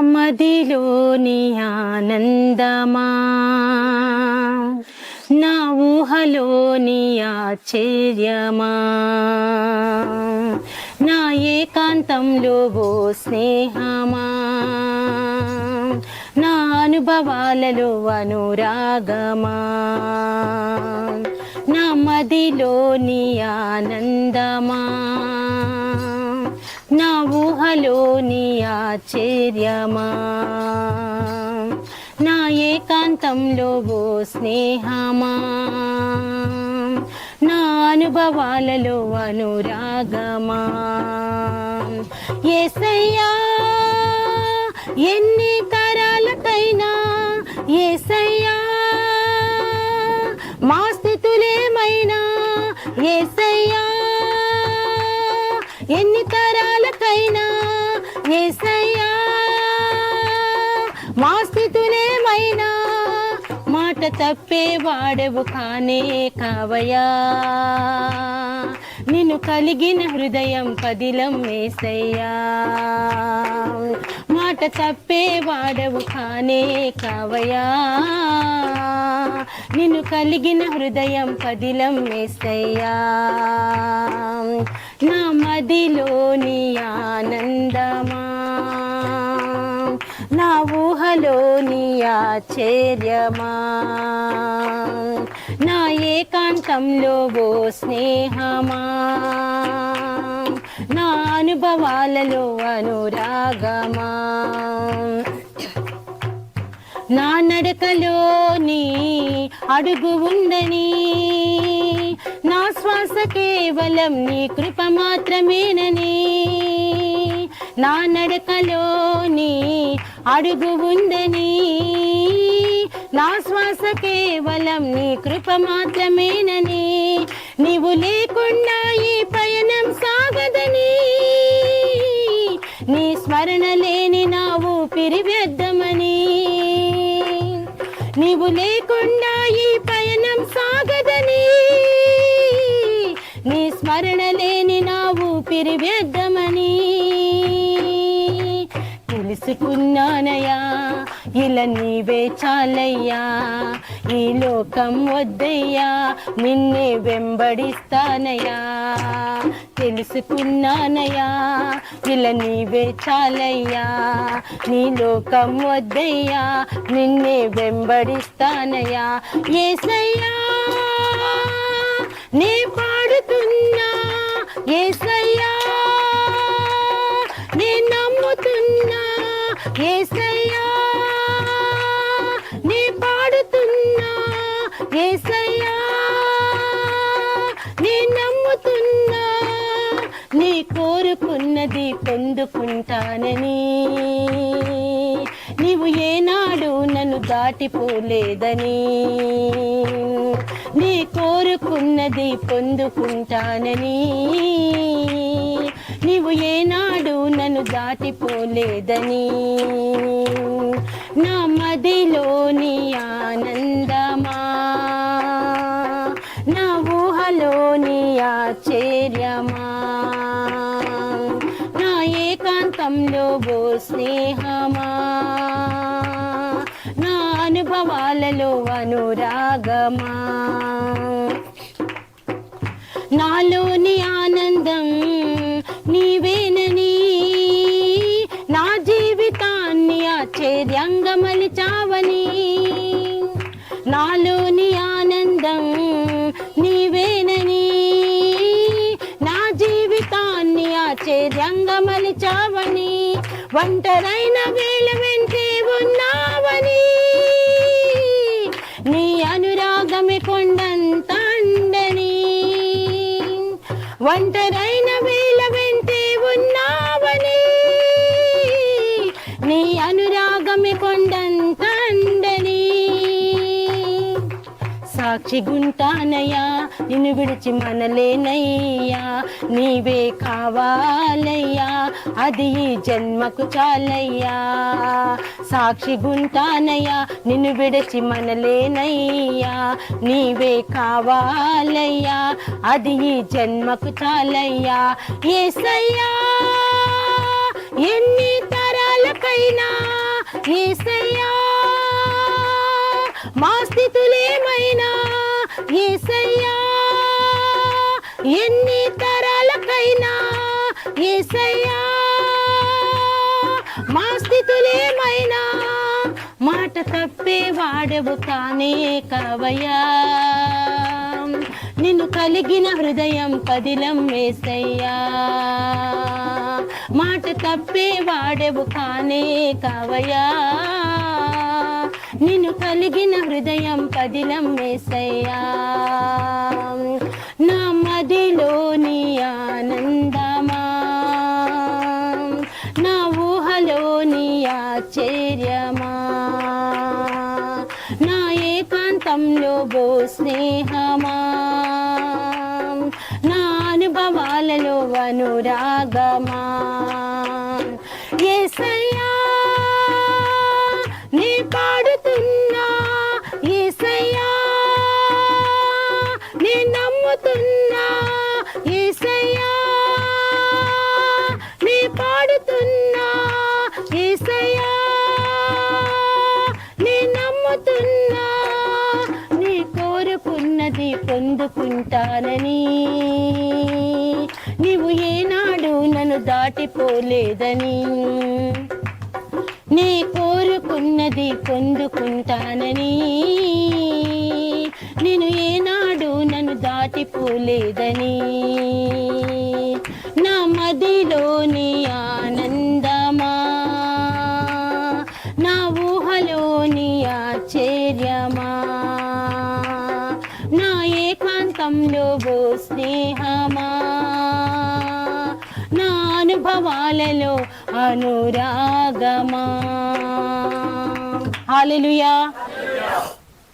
మదిలోని ఆనందమా? నా ఊహలోని ఆశ్చర్యమా? నా ఏకాంతంలో ఓ స్నేహమా? నా అనుభవాలలో అనురాగమా? నా మదిలోని ఆనందమా? ఊహలోని ఆశ్చర్యమా? నా ఏకాంతంలో ఓ స్నేహమా? నా అనుభవాలలో అనురాగమా? ఏసయ్యా ఎన్ని కరాలకైనా ఏసయ్యా మా స్థితులేమైనా? ఏసయ్యా ఎన్ని తరాలకైనా ఏసయ్యా మా స్థితులేమైనా? మాట తప్పే వాడవు కానే కావయా నిన్ను కలిగిన హృదయం పదిలం వేసయ్యా మాట తప్పే వాడవు కానే కావయా నిన్ను కలిగిన హృదయం పదిలం వేసయ్యా నా మదిలోని ఆనందమా నా ఊహలోని ఆశ్చర్యమా? నా ఏకాంతంలో ఓ స్నేహమా? నా అనుభవాలలో అనురాగమా? నా నడకలోని అడుగు ఉందని నా శ్వాస కేవలం నీ కృప మాత్రమేనని? నా నడకలోని అడుగు ఉందని. నా శ్వాస కేవలం నీ కృప మాత్రమేనని. నీవు లేకుండా ఈ పయనం సాగదని. నీ స్మరణ లేని నా ఊపిరి వ్యర్థమని. నీవు లేకుండా ఈ పయనం సాగదని. నీ స్మరణ లేని నా ఊపిరి వ్యర్థమని. తెలుసుకున్నానయ్యా ఇలా నీవే చాలయ్యా. ఈ లోకం వద్దయ్యా. నిన్నే వెంబడిస్తానయ్యా. తెలుసుకున్నానయ్యా. ఇలా నీవే చాలయ్యా. నీ లోకం వద్దయ్యా. నిన్నే వెంబడిస్తానయ్యా. ఏసయ్యా నీ పాడుతున్నా. ఏసయ్యా ఏసయ్యా నీ నమ్ముతున్నా నీ కోరుకున్నది పొందుకుంటానని. నీవు ఏనాడు నన్ను దాటిపోలేదని. నీ కోరుకున్నది పొందుకుంటానని. నీవు ఏనాడు నన్ను దాటిపోలేదని. నా మదిలోని ఆనంద ఏకాంతంలో స్నేహమా? నా అనుభవాలలో అనురాగమా? నాలోని ఆ ఆశ్చర్యంగా మలిచావని ఒంటరైన వేళ వెంటే ఉన్నావని. నీ అనురాగమే కొండంత అండని ఒంటరైన వేళ వెంటే ఉన్నా చిగుంటానయ్యా నిన్ను విడిచి మనలేనయ్యా నీవే కావాలయ్యా అది ఈ జన్మకు చాలయ్యా. సాక్షి గుంటానయ్యా నిన్ను విడిచి మనలేనయ్యా నీవే కావాలయ్యా అది ఈ జన్మకు చాలయ్యా. ఏసయ్యా ఎన్ని తరాలకైనా ఏసయ్యా మా స్థితులేమై ఏసయ్యా ఎన్ని తరాలకైనా ఏసయ్యా మా స్థితులేమైనా మాట తప్పే వాడవు కానే కవయా నిన్ను కలిగిన హృదయం పదిలం వేసయ్యా మాట తప్పే వాడవు కానే కావయా నిన్ను కలిగిన హృదయం పదిలం వేసయ్యా. నా మదిలోని ఆనందమా. నా ఊహలోని ఆశ్చర్యమా. నా ఏకాంతంలో బో స్నేహమా. నా అనుభవాలలో అనురాగమా. ఏసయ్యా నీ అందుకుంటానని నీవు ఏనాడు నన్ను దాటిపోలేదని. నీ కోరుకున్నది పొందుకుంటానని. నేను ఏనాడు నన్ను దాటిపోలేదని. నా మదిలోని ఆనంద ఏకాంతంలో ఓ స్నేహమా? నా అనుభవాలలో అనురాగమా? హాలెలుయా